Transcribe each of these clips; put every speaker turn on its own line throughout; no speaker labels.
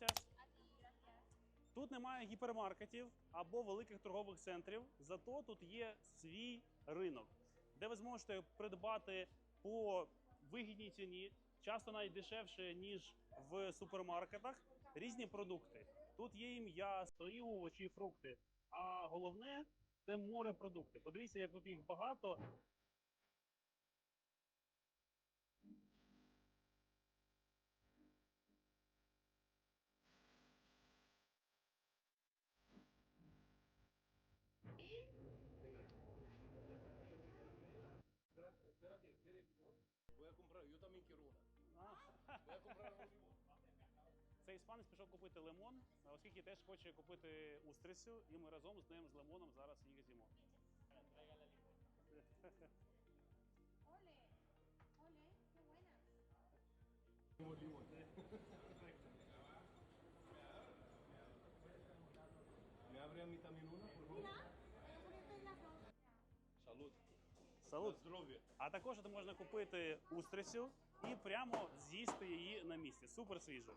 gracias. Тут немає гіпермаркетів або великих торгових центрів, зато тут є свій ринок, де ви зможете придбати по вигідній ціні, часто навіть дешевше, ніж в супермаркетах, різні продукти. Тут є і м'ясо, овочі, і фрукти. А головне це морепродукти. Подивіться, як тут їх багато.
Comprar, yo también quiero una.
А,
Voy a comprar un limón.
Цей іспанець пішов купити лимон, оскільки теж хоче купити устрицю, і ми разом з ним з лимоном зараз їх з'їмо.
Qué buenas.
Limón, limón. ¿Me abre a mí también una, por favor?
Mira.
Salud.
Салут.
Здоров'я.
А також тут можна купити устрицю і прямо з'їсти її на місці. Супер свіжо.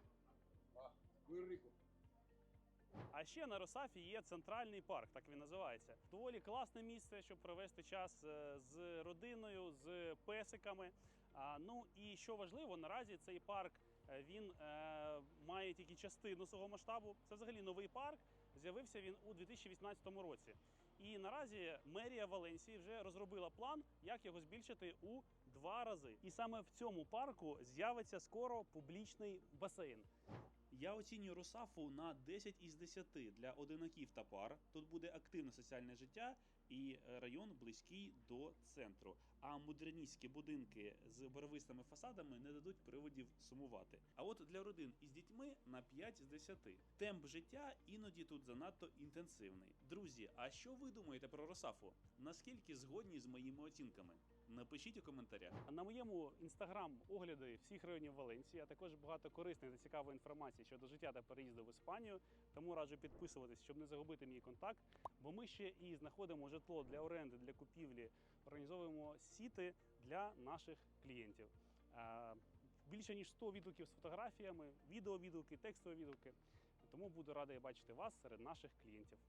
А ще на Росафі є центральний парк, так він називається. Доволі класне місце, щоб провести час е, з родиною, з песиками. Ну і що важливо, наразі цей парк е, він е, має тільки частину свого масштабу. Це взагалі новий парк. З'явився він у 2018 році. І наразі мерія Валенсії вже розробила план, як його збільшити у два рази. І саме в цьому парку з'явиться скоро публічний басейн. Я оцінюю Росафу на 10 із 10 для одинаків та пар. Тут буде активне соціальне життя і район близький до центру. А модерністські будинки з барвистими фасадами не дадуть приводів сумувати. А от для родин із дітьми на 5 з 10. Темп життя іноді тут занадто інтенсивний. Друзі, а що ви думаєте про Росафу? Наскільки згодні з моїми оцінками? Напишіть у коментарях. На моєму інстаграм огляди всіх районів Валенції, а також багато корисної та цікавої інформації щодо життя та переїзду в Іспанію. Тому раджу підписуватись, щоб не загубити мій контакт. Бо ми ще і знаходимо житло для оренди, для купівлі, організовуємо сіти для наших клієнтів. Е, Більше ніж 100 відгуків з фотографіями, відеовідгуки, текстові відгуки. Тому буду радий бачити вас серед наших клієнтів.